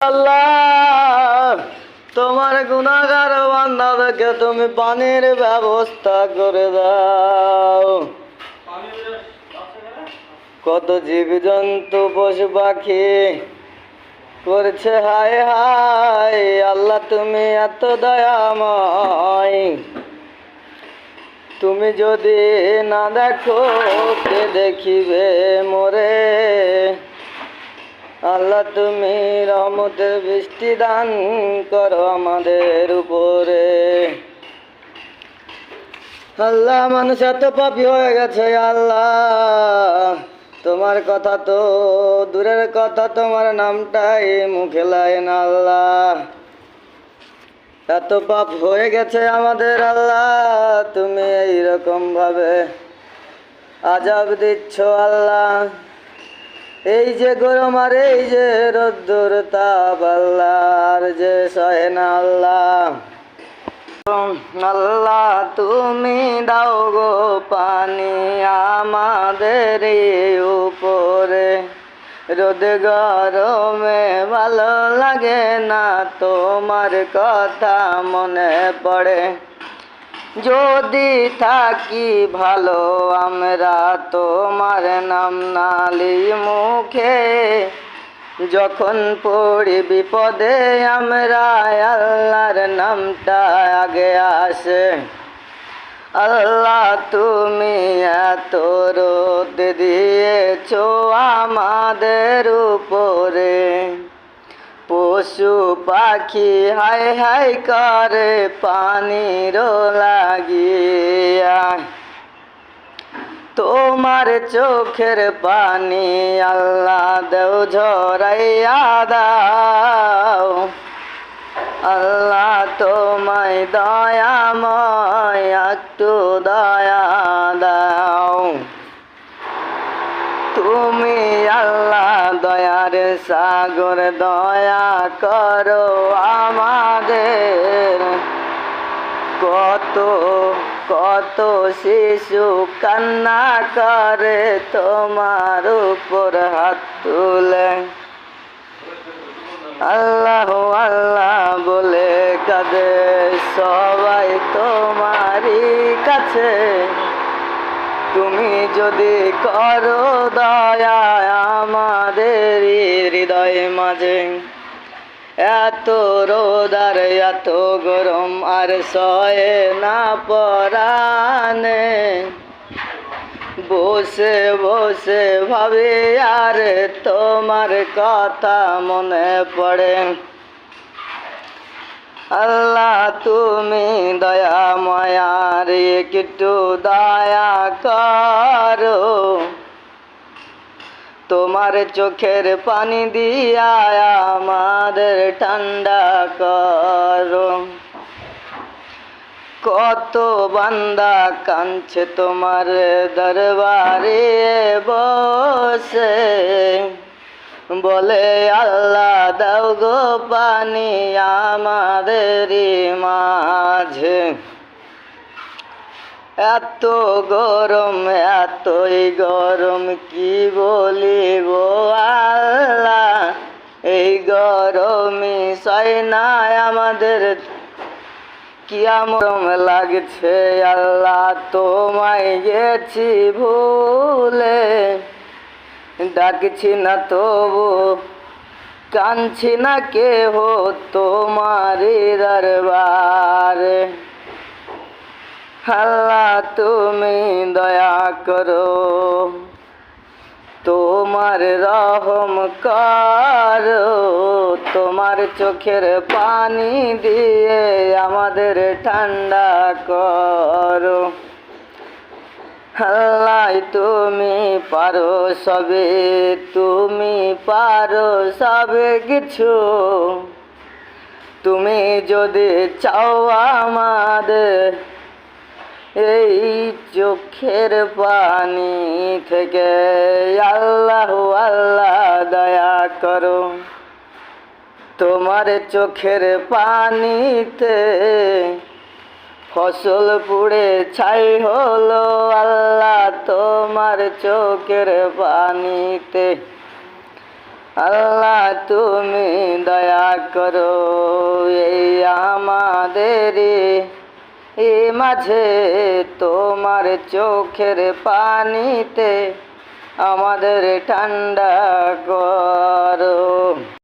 আল্লাহ, তোমার গুণাগার বান্দাদেরকে তুমি পানির ব্যবস্থা করে দাও। কত জীব জন্তু পশু পাখি করছে, হায় হায়, আল্লাহ তুমি এত দয়াময়। তুমি যদি না দেখো, কে দেখিবে মোরে? আল্লাহ, তুমি রহমতের বৃষ্টি দান করো আমাদের উপরে। আল্লাহ, মানুষ এত পাপি হয়ে গেছে, আল্লাহ। তোমার কথা তো, দূরের কথা, তোমার নামটাই মুখে লাইন আল্লাহ। এত পাপ হয়ে গেছে আমাদের, আল্লাহ। তুমি এইরকম ভাবে আজাব দিচ্ছ, আল্লাহ। এই যে গরম আর এই যে রোদ্দুর তাপ আল্লাহর যে সহে না আল্লাহ আল্লাহ তুমি দাও গো পানি আমাদের উপরে। রোদ গরমে ভালো লাগে না তোমার কথা মনে পড়ে। যদি থাকি ভালো, আমরা তোমার নাম নালি মুখে। যখন পড়ি বিপদে আমরা আল্লাহর নামটা আগে আসে। আল্লাহ, তুমি এত রোদ দিয়েছ আমাদের উপরে। পশু পাখি হাই হাই করে পানির লাগিয়া। তোমার চোখের পানি আল্লাহ দেও ঝরাইয়া দাও। আল্লাহ তোমায় দয়াময়, একটু দয়া দাও। তুমি আল্লাহ দয়ার সাগর দয়া করো আমাদের। কত কত শিশু কান্না করে তোমার উপর হাত তুলে। আল্লাহ আল্লাহ বলে কাঁদে সবাই তোমারই কাছে। তুমি যদি করো দয়া আমাদের হৃদয় মাঝে, এত রোদ আর এত গরম আর সয়ে না পরানে বসে বসে ভাবে, আর তোমার কথা মনে পড়ে। আল্লাহ, তুমি দয়া মায়ার একটু দয়া করো। তোমার চোখের পানি দিয়া আমাদের ঠান্ডা করো। কত বান্দা কাঁদছে তোমার দরবারে বসে। বলে, আল্লাহ দাও গো পানি আমাদের মাঝে। এত গরম, এতই গরম, কি বলি গো আল্লাহ? এই গরমই সয় না আমাদের। কিয়ামরম লাগছে, আল্লাহ তোমায় গেছি ভুলে। ডাকছি না তবু কাঁদছি না কেহ তোমারি দরবার। আল্লাহ তুমি দয়া করো, তোমার রহম করো, তোমার চোখের পানি দিয়ে আমাদের ঠান্ডা করো। আল্লাহ, তুমি পারো সবে, তুমি পারো সবে কিছু। তুমি যদি চাও আমাদের এই চোখের পানি থেকে আল্লাহ আল্লাহ দয়া করো। তোমার চোখের পানিতে ফসল পুড়ে ছাই হলো আল্লাহ তোমার চোখের পানিতে। আল্লাহ তুমি দয়া করো, এই আমাদের এ মাঝে তোমার চোখের পানিতে আমাদের ঠান্ডা করো।